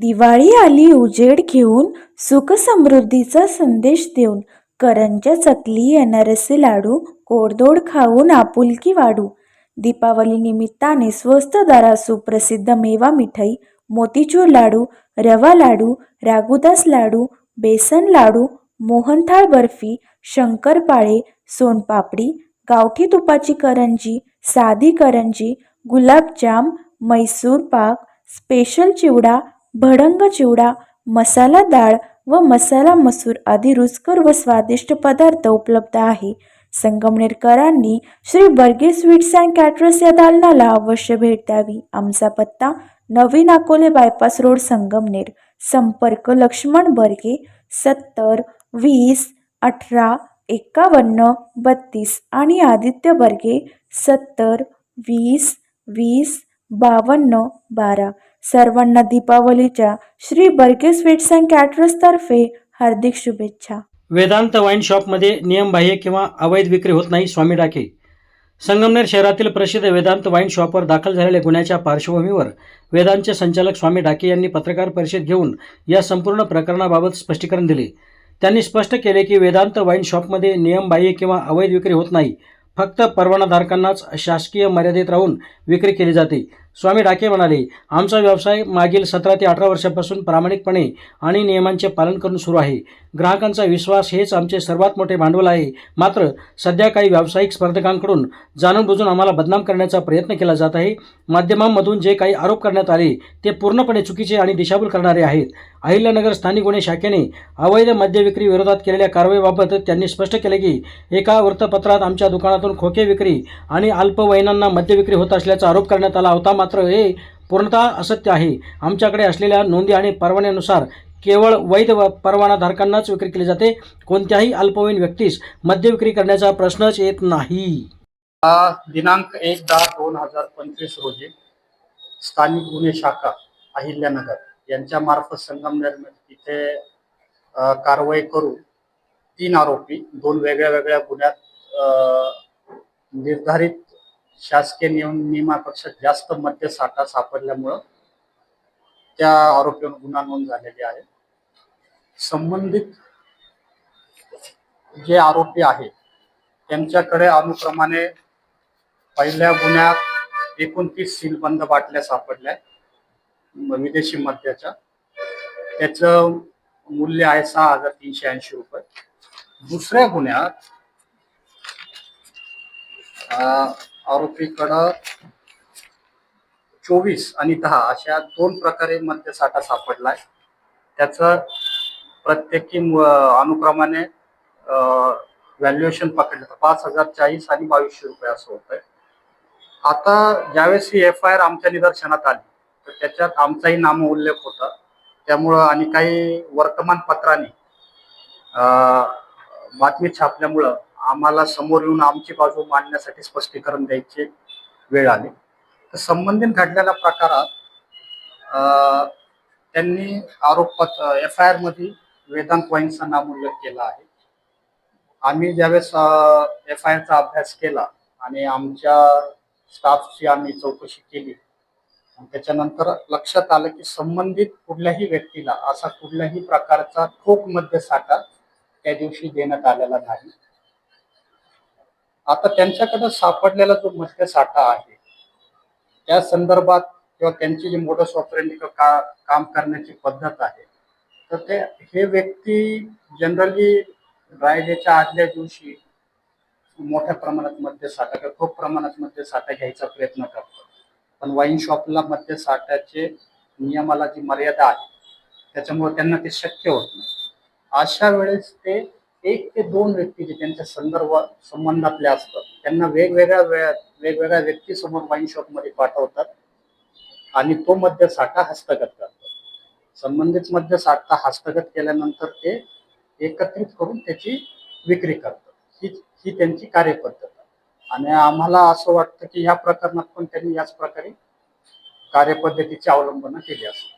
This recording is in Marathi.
दिवाळी आली उजेड घेऊन सुखसमृद्धीचा संदेश देऊन करंज्या चकली अनारसे लाडू गोडधोड खाऊन आपुलकी वाढू. दीपावली निमित्ताने स्वस्त दरात सुप्रसिद्ध मेवा मिठाई मोतीचूर लाडू रवा लाडू रागुदास लाडू बेसन लाडू मोहनथाळ बर्फी शंकरपाळे सोनपापडी गावठी तुपाची करंजी साधी करंजी गुलाबजाम मैसूर पाक स्पेशल चिवडा भडंग चिवडा मसाला डाळ व मसाला मसूर आदी रुचकर व स्वादिष्ट पदार्थ उपलब्ध आहे. संगमनेरकरांनी Shri Barge sweets and caterers या दालनाला अवश्य भेट द्यावी. आमचा पत्ता नवीन अकोले बायपास रोड संगमनेर. संपर्क लक्ष्मण बर्गे सत्तर वीस अठरा एकावन्न बत्तीस आणि आदित्य बर्गे सत्तर वीस वीस बावन्न बारा. सर्वांना दीपावलीच्या श्री बर्गे स्वीट्स अँड कॅटरर्सतर्फे हार्दिक शुभेच्छा. वेदांत वाईन शॉपमध्ये नियमबाह्य किंवा अवैध विक्री होत नाही स्वामी डाके. संगमनेर शहरातील प्रसिद्ध वेदांत वाईन शॉपवर दाखल झालेल्या गुन्ह्याच्या पार्श्वभूमीवर वेदांतचे संचालक स्वामी डाके यांनी पत्रकार परिषद घेऊन या संपूर्ण प्रकरणाबाबत स्पष्टीकरण दिले. त्यांनी स्पष्ट केले की वेदांत वाईन शॉपमध्ये नियमबाह्य किंवा अवैध विक्री होत नाही फक्त परवानाधारकांनाच शासकीय मर्यादेत राहून विक्री केली जाते. स्वामी डाके म्हणाले आमचा व्यवसाय मागील सतरा ते अठरा वर्षापासून प्रामाणिकपणे आणि नियमांचे पालन करून सुरू आहे. ग्राहकांचा विश्वास हेच आमचे सर्वात मोठे भांडवल आहे. मात्र सध्या काही व्यावसायिक स्पर्धकांकडून जाणून बुजून आम्हाला बदनाम करण्याचा प्रयत्न केला जात आहे. माध्यमांमधून जे काही आरोप करण्यात आले ते पूर्णपणे चुकीचे आणि दिशाभूल करणारे आहेत. अहिल्यानगर स्थानिक गुन्हे शाखेने अवैध मद्यविक्री विरोधात केलेल्या कारवाईबाबत त्यांनी स्पष्ट केले की एका वृत्तपत्रात आमच्या दुकानातून खोके विक्री आणि अल्पवयीनांना मद्यविक्री होत असल्याचा आरोप करण्यात आला होता. मात्र हे पूर्णतः असत्य आहे. आमच्याकडे असलेल्या नोंदी आणि परवान्यानुसार केवळ वैध परवानाधारकांनाच विक्री केली जाते. कोणत्याही अल्पवयीन व्यक्तीस मद्य विक्री करण्याचा प्रश्नच येत नाही. दिनांक एक दहा दोन हजार पंचवीस रोजी स्थानिक गुन्हे शाखा अहिल्यानगर यांच्या मार्फत संगमनेर इथे कारवाई करून तीन आरोपी दोन वेगळ्या वेगळ्या गुन्ह्यात निर्धारित शासकीय नियम नियमापेक्षा जास्त मद्य साठा सापडल्यामुळं त्या आरोपीवर गुन्हा नोंद झालेली आहे. संबंधित जे आरोपी आहेत त्यांच्याकडे अनुक्रमाने पहिल्या गुन्ह्यात एकोणतीस सीलबंद बाटल्या सापडल्या विदेशी मद्याच्या. त्याचं मूल्य आहे सहा हजार तीनशे ऐंशी रुपये. दुसऱ्या गुन्ह्यात अं, आरोपीकडं चोवीस आणि दहा अशा दोन प्रकारे मद्यसाठा सापडलाय. त्याचं प्रत्येकी अनुक्रमाने व्हॅल्युएशन पकडलं पाच हजार चाळीस आणि बावीसशे रुपये असं होतंय. आता ज्यावेळेस ही एफ आय आर आमच्या निदर्शनात आली तर त्याच्यात आमचाही नाम उल्लेख होता. त्यामुळं आणि काही वर्तमानपत्रांनी बातमी छापल्यामुळं आम्हाला समोर येऊन आमची बाजू मांडण्यासाठी स्पष्टीकरण द्यायची वेळ आली. तर संबंधित घडलेल्या प्रकारात अं, त्यांनी आरोप एफ आय आरमध्ये वेदांत वाईनचा नाम उल्लेख केला आहे. आम्ही ज्यावेळेस एफ आय आरचा अभ्यास केला आणि आमच्या स्टाफची आम्ही चौकशी केली त्याच्यानंतर लक्षात आलं की संबंधित कुठल्याही व्यक्तीला असा कुठल्याही प्रकारचा ठोक मध्य साठा त्या दिवशी देण्यात आलेला नाही. आता त्यांच्याकडे सापडलेला जो मत्स्य साठा आहे त्या संदर्भात किंवा त्यांची जी मोडस ऑपरेंडी का काम करण्याची पद्धत आहे तर ते हे व्यक्ती जनरली रायडेच्या आदल्या दिवशी मोठ्या प्रमाणात मद्य साठा किंवा खूप प्रमाणात मद्य साठा घ्यायचा प्रयत्न करतो. पण वाईन शॉपला मद्य साठ्याचे नियमाला जी मर्यादा आहे त्याच्यामुळे त्यांना ते शक्य होत नाही. अशा वेळेस ते एक ते दोन व्यक्ती जे त्यांच्या संदर्भ संबंधातले असतात त्यांना वेगवेगळ्या वेळात वेगवेगळ्या व्यक्तीसमोर वाईन शॉपमध्ये पाठवतात आणि तो मद्य साठा हस्तगत करतात. संबंधित मद्य साठा हस्तगत केल्यानंतर ते एकत्रित करून त्याची विक्री करतात. ही ही त्यांची कार्यपद्धत आहे. आणि आम्हाला असं वाटतं की ह्या प्रकरणात पण त्यांनी याच प्रकारे कार्यपद्धतीची अवलंबन केली असेल.